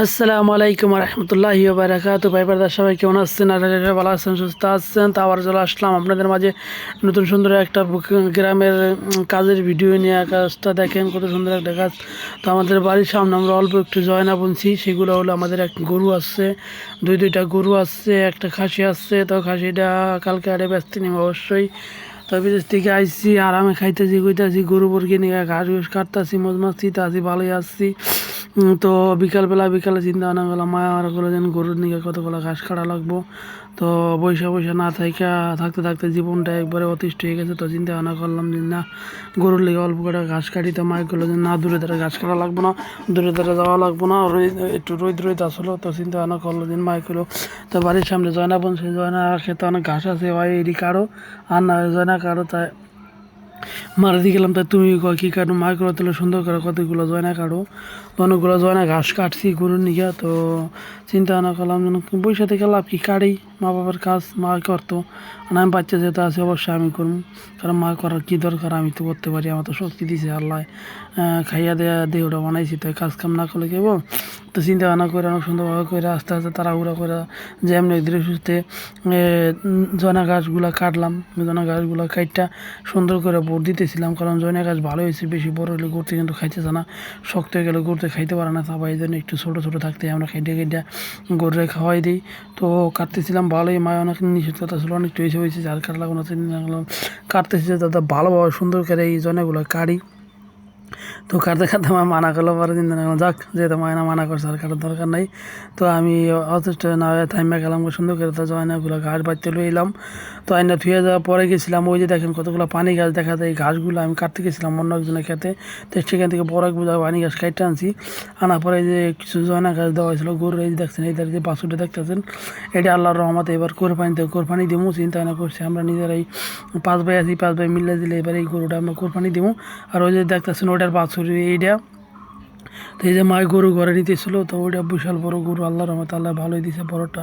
আসসালামু আলাইকুম রহমতুল্লাহ বারাকাতু ভাই ব্রাদার সবাই কেমন আসছেন ভালো আছেন, সুস্থ আছেন। তো আবার চলে আসলাম আপনাদের মাঝে নতুন সুন্দর একটা গ্রামের কাজের ভিডিও নিয়ে। কাজটা দেখেন, কত সুন্দর একটা কাজ তো আমাদের বাড়ির সামনে আমরা অল্প একটু জয়না বুনছি। সেগুলো হলো আমাদের এক গরু আসছে দুই, দুইটা গরু আসছে একটা খাসি আসছে তো খাসিটা কালকে আরে ব্যস্ত নিম অবশ্যই। তো বিদেশ থেকে আইসি আরামে খাইতেছি, কইতাছি, গরু বর্গে নিয়ে ঘাস ঘুষ কাটতাছি মজ মাছছি তাছি, ভালোই আসছি তো বিকালবেলা বিকালে চিন্তা ভাবনা করলাম মায়া আর করল যেন গরুর নিয়ে কতগুলো ঘাস কাটা লাগবো। তো বৈশা বৈশা না থাইকা, থাকতে থাকতে জীবনটা একবারে অতিষ্ঠ হয়ে গেছে। তো চিন্তা ভাবনা করলাম যে না, গরুর লিগে অল্প করে ঘাস কাটি। তো মায় করল যে না, দূরে ধারে ঘাস কাটা লাগবো না, দূরে ধারে যাওয়া লাগবো না। একটু রোদ রোদ আসলো। তো চিন্তা ভাবনা করল যে মায় করল তো বাড়ির সামনে জয়না বোন সেই জয়না খেতে অনেক ঘাস আছে, ভাই এটি কারও? আর না, জয়না কারও, তাই মারা দিয়ে গেলাম তাই তুমি কী কাটো মার করে তাহলে সুন্দর করে কতগুলো জয়না কাটো? তো অনেকগুলো জয়না ঘাস কাটছি, গরুর নিগা তো চিন্তা ভাবনা করলাম বৈশা থেকে লাভ কি? কাটেই, মা বাবার কাজ মা করতো। আর আমি বাচ্চা যেতে আছে, অবশ্যই আমি করব। কারণ মা করার কী দরকার? আমি তো করতে পারি, আমার তো শক্তি দিছে আল্লাহ। খাইয়া দেয়া দেহটা বানাইছি তাই কাজ কাম না করলে কেবল তো চিন্তা ভাবনা করে, অনেক সুন্দরভাবে করে, আস্তে আস্তে তাড়াহুড়া করে যে এমনি ধীরে সুস্থে জনা গাছগুলো কাটলাম। জনা গাছগুলো কাটটা সুন্দর করে ভোট দিতেছিলাম, কারণ জয়না গাছ ভালো হয়েছে, বেশি বড় হলে ঘুরতে কিন্তু খাইতেছে না, শক্ত হয়ে গেলে ঘুরতে খাইতে পারে না তারপর এই জন্য একটু ছোটো ছোটো থাকতে আমরা খাইতে খাইটা গরুরে খাওয়াই দিই। তো কাটতেছিলাম ভালোই মায় অনেক নিষেধতা ছিল, অনেক হয়েছে হয়েছে, যার কাটলাম কাটতেছি দাদা ভালোভাবে সুন্দর করে এই জয়নাগুলো কাটি। তো কাটতে কাটতে আমার মানা করল পরে করলাম যাক, যেহেতু মায়না মানা করছে, আর কাটার দরকার নাই। তো আমি অথেষ্ট না থাইমা গেলাম সুন্দর করে তো জয়নাগুলো ঘাস বাড়তে লই এলাম। তো আইনা ধুয়ে যাওয়ার পরে গেছিলাম, ওই যে দেখেন কতগুলো পানি গাছ দেখা যায়, এই ঘাসগুলো আমি কাটতে গেছিলাম অন্য একজনের খেতে। তো সেখান থেকে বড় এক বোঝা পানি গাছ কাটতে আনছি। আনার পরে যে কিছু জয়না গাছ দেওয়া হয়েছিল, গরুর এই দেখছেন, এই যে বাছুরটা দেখতেছেন, এটা আল্লাহর রহমতে এবার কোরবানিতে, কোরবানি দিব চিন্তা ভাবনা করছি আমরা নিজেরাই। পাঁচ ভাই আছি, পাঁচ ভাই মিলে দিলে এবার এই গরুটা আমরা কোরবানি দিব আর ওই যে দেখতেছেন, ওটার বাছুর এইটা তো এই যে মায় গরু ঘরে নিতেছিল তো ওইটা বিশাল বড় গরু আল্লাহ রহমত আল্লাহ ভালোই দিছে বড়টা।